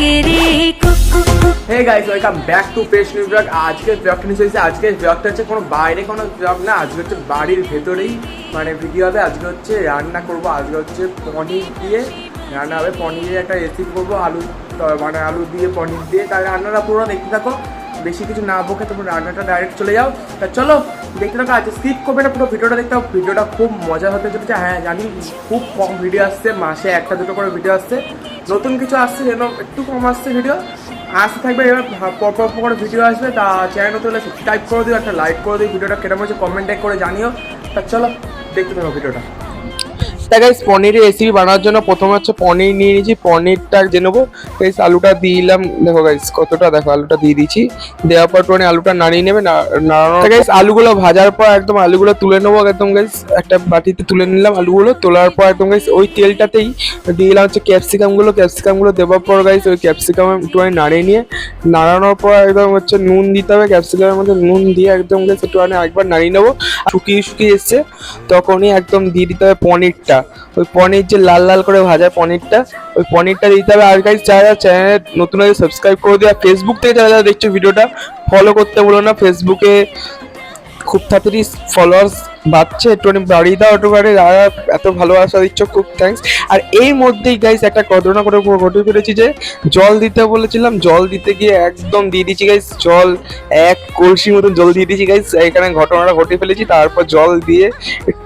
Hey guys welcome back to fresh new blog আজকের ব্লগটা news হয়েছে? আজকের ব্লগটা হচ্ছে কোনো বাইরে কোনো ব্লগ না, আজকে হচ্ছে বাড়ির ভেতরেই। মানে ভিডিও হবে, আজকে হচ্ছে রান্না করব, আজকে হচ্ছে পনির দিয়ে রান্না হবে। পনির দিয়ে একটা রেসিপি করব, আলু মানে আলু দিয়ে পনির দিয়ে। তার রান্নাটা পুরো দেখতে থাকো। বেশি কিছু না বকে তোমরা রান্নাটা ডাইরেক্ট চলে যাও। তা চলো, দেখতে থাকো, আজকে স্কিপ করবে না, পুরো ভিডিওটা দেখতে ভিডিওটা খুব মজা হতে চলেছে হ্যাঁ জানি খুব কম ভিডিও আসছে, মাসে একটা, দুটো করে ভিডিও আসছে। নতুন কিছু আসছে, যেন একটু কম আসছে ভিডিও আসতে থাকবে, এবার পর করে ভিডিও আসবে। তা চ্যানেল নতুন হলে সাবস্ক্রাইব করে দিও, একটা লাইক করে দিও। ভিডিওটা কেমন হচ্ছে কমেন্টে করে জানিও। তা চলো, দেখতে থাকো ভিডিওটা তা গাইস পনিরের রেসিপি বানানোর জন্য প্রথমে হচ্ছে পনির নিয়ে নিয়েছি পনিরটা যে নেব গাইস আলুটা দিয়ে দিলাম। দেখো গাইস কতটা দেখো আলুটা দিয়ে দিয়েছি। দেওয়ার পর টনি আলুটা নাড়িয়ে নেবে নাড়ানো গাইস আলুগুলো ভাজার পর একদম আলুগুলো তুলে নেব একদম গাইস একটা বাটিতে তুলে নিলাম আলুগুলো তোলার পর একদম গাইস ওই তেলটাতেই দিয়ে দিলাম হচ্ছে ক্যাপসিকামগুলো ক্যাপসিকামগুলো দেওয়ার পর গাইস ওই ক্যাপসিকাম একটুখানি নাড়িয়ে নিয়ে নাড়ানোর পর একদম হচ্ছে নুন দিতে হবে ক্যাপসিকামের মধ্যে নুন দিয়ে একদম গাইস একটুখানি একবার নাড়িয়ে নেব। শুকিয়ে শুকিয়ে এসছে তখনই একদম দিয়ে দিতে হবে পনিরটা। ওই পনির যে লাল লাল করে ভাজা পনিরটা, ওই পনিরটা দিতে হবে। আর গাইস যারা চ্যানেলে নতুন হয়ে সাবস্ক্রাইব করে আর ফেসবুক থেকে যারা যারা দেখছ ভিডিওটা ফলো করতে বলো না। ফেসবুকে খুব তাড়াতাড়ি ফলোয়ার্স বাড়ছে, একটুখানি বাড়িয়ে দাও একটুখানি যারা এত ভালোবাসা দিচ্ছ, খুব থ্যাঙ্কস আর এই মধ্যেই গাইস একটা ঘটনা করে ঘটে ফেলেছি যে, জল দিতে বলেছিলাম, জল দিতে গিয়ে একদম দিয়ে দিয়েছি গাইস জল এক কলসি মতন জল দিয়ে দিয়েছি গাইস এখানে ঘটনাটা ঘটে ফেলেছি, তারপর জল দিয়ে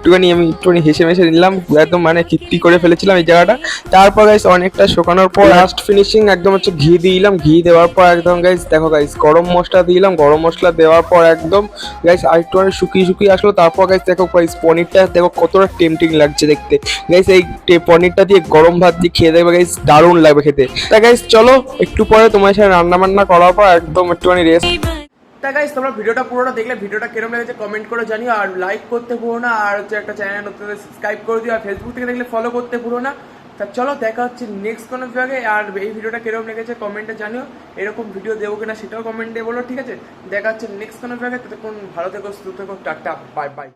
একটুখানি আমি একটুখানি হেসে মেসে নিলাম, একদম মানে কীর্তি করে ফেলেছিলাম এই জায়গাটা। তারপর গাইস অনেকটা শুকানোর পর লাস্ট ফিনিশিং একদম হচ্ছে ঘি দিলাম, ঘি দেওয়ার পর একদম গাইস দেখো গাইস গরম মশলা দিলাম, গরম মশলা দেওয়ার পর একদম গাইস আর আরেকটুখানি শুকিয়ে শুকিয়ে আসলো, তারপর গাইস দেখো গাইস পনিরটা, দেখো কতটা টেমটিং লাগছে দেখতে। গাইস এই পনিরটা দিয়ে গরম ভাত দিয়ে খেয়ে দেখবে গাইস দারুণ লাগবে খেতে। তা গাইস চলো, একটু পরে তোমার সাথে রান্না বান্না করার পর একদম একটুখানি রেস্ট তা গাইস তোমরা ভিডিওটা পুরোটা দেখলে, ভিডিওটা কেমন লেগেছে কমেন্ট করে জানিও, আর লাইক করতে ভুলো না, আর হচ্ছে একটা চ্যানেল নতুন সাবস্ক্রাইব করে দিও, আর ফেসবুক থেকে দেখলে ফলো করতে ভুলো না। তা চলো, দেখা হচ্ছে নেক্সট কোনো ব্লগে আর এই ভিডিওটা কীরকম লেগেছে কমেন্টে জানিও, এরকম ভিডিও দেবো কিনা সেটাও কমেন্টে বলো, ঠিক আছে? দেখা হচ্ছে নেক্সট কোনো ব্লগে ততক্ষণ ভালো থেকো, সুস্থ থেকো, টাটা বাই বাই